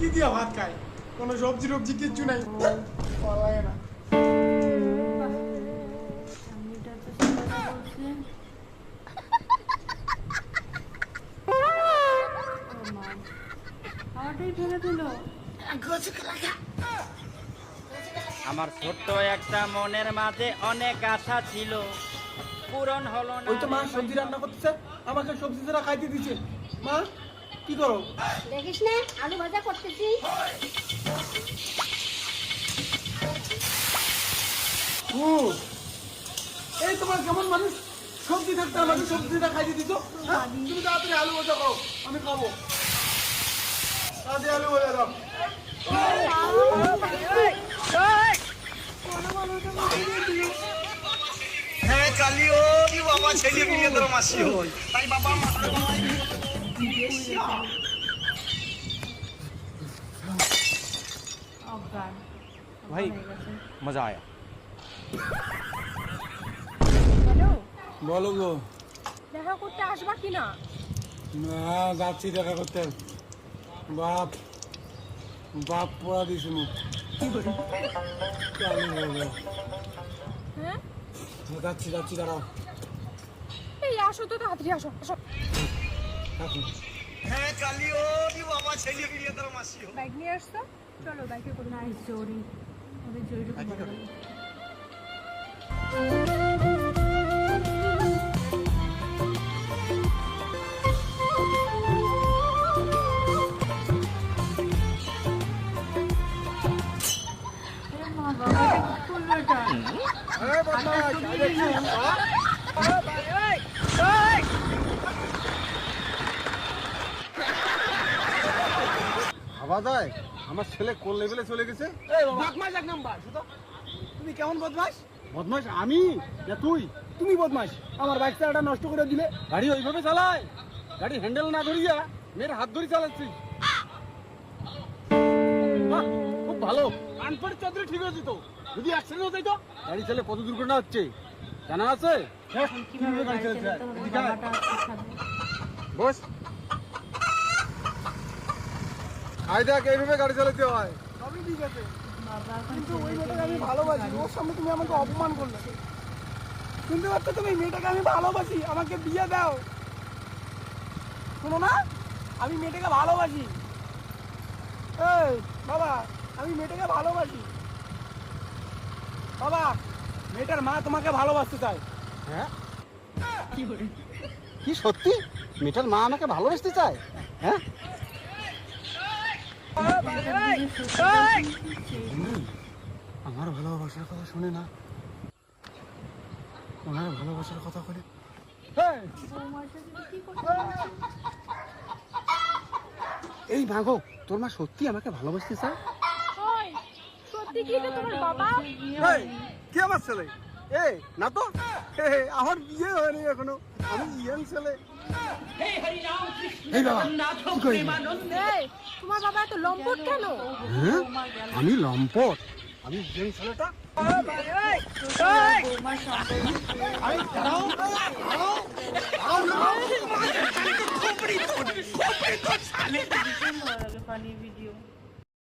কি দিয়া ভাত খায়? কোনো সবজি টবজি কিচ্ছু নাই। ভালো লাগে না। আমার ছোট্ট একটা মনের মাঝে অনেক আশা ছিল। পূরণ হলো না। ওই তো মা সবজি রান্না করতেছে। আমাকে সবজি ছাড়া খাইতে দিচ্ছে মা কি করো? দেখিস না আলু ভাজা করতেছি। ও এই তোমার কেমন মানুষ? সবজি থাকতে আমাকে সবজিটা খাইতে দিত হ্যাঁ? তুমি তাড়াতাড়ি আলু ভাজা খাও আমি খাব। তাড়াতাড়ি আলু ভাজা দাও। হ্যাঁ চালিও কি বাবা ছেলে বিয়ে তোর মাসি হই তাই বাবা you ভাই মজা আয়া। বলো গো। দেখা করতে আসবা কি না? না যাচ্ছি দেখা করতে। বাপ বাপ পড়া দিছে মুখ কি হ্যাঁ? যাচ্ছি যাচ্ছি দাঁড়াও। এই আসো তো তাড়াতাড়ি আসো আসো। হ্যাঁ চালিও কি বাবা ছেলে বিয়ে তোর মাসি হই বাইক নিয়ে আসছো? চলো বাইকে করে নাইস জোরি ওদের জোরি মা বাবা, এটা কি করল এটা? ভাবা যায়? আমার ছেলে কোন লেভেলে চলে গেছে? বদমাস এক নাম্বার তুমি কেমন বদমাস বদমাস আমি? না তুই? তুমি বদমাস আমার বাইক চালাটা নষ্ট করে দিলে। গাড়ি ওইভাবে চালায়? গাড়ি হ্যান্ডেল না ধরিয়া মেয়ের হাত ধরে চালাচ্ছি। খুব ভালো। আনপড় চৌধুরী ঠিক আছে তো। যদি অ্যাক্সিডেন্ট হতে তো। গাড়ি চালে কত দুর্ঘটনা হচ্ছে? জানা আছে? হ্যাঁ, কীভাবে গাড়ি গাড়ি চালাতে চালাতে হবে এদিকে আয়। বাবাটা আজকে খাবে। বস আই দেখ এইভাবে গাড়ি চালাতে হয়। সবই ঠিক আছে। কিন্তু ওই মেয়েটাকে আমি ভালোবাসি। ওর সামনে তুমি আমাকে অপমান করলে। শুনতে পাচ্ছ তুমি? মেয়েটাকে আমি ভালোবাসি। আমাকে বিয়ে দাও। শোনো না? আমি মেয়েটাকে ভালোবাসি। এই বাবা আমি মেয়েটাকে ভালোবাসি। বাবা মেয়েটার মা তোমাকে ভালোবাসতে চায়। হ্যাঁ? কি সত্যি? মেয়েটার মা আমাকে ভালোবাসতে চায়? হ্যাঁ? আমার ভালোবাসার কথা শুনে না। ওনার ভালোবাসার কথা বলে বৌমার সাথে কি করতে এই মাগো তোর মা সত্যি আমাকে ভালোবাসতে চায় সত্যি কি তোমার বাবা? কে আমার ছেলে? এ না তো আমার বিয়ে হয়নি এখনও আমি ইয়াং ছেলে তোমার বাবা এত লম্পট কেন হ্যাঁ আমি লম্পট আমি ইয়াং ছেলেটা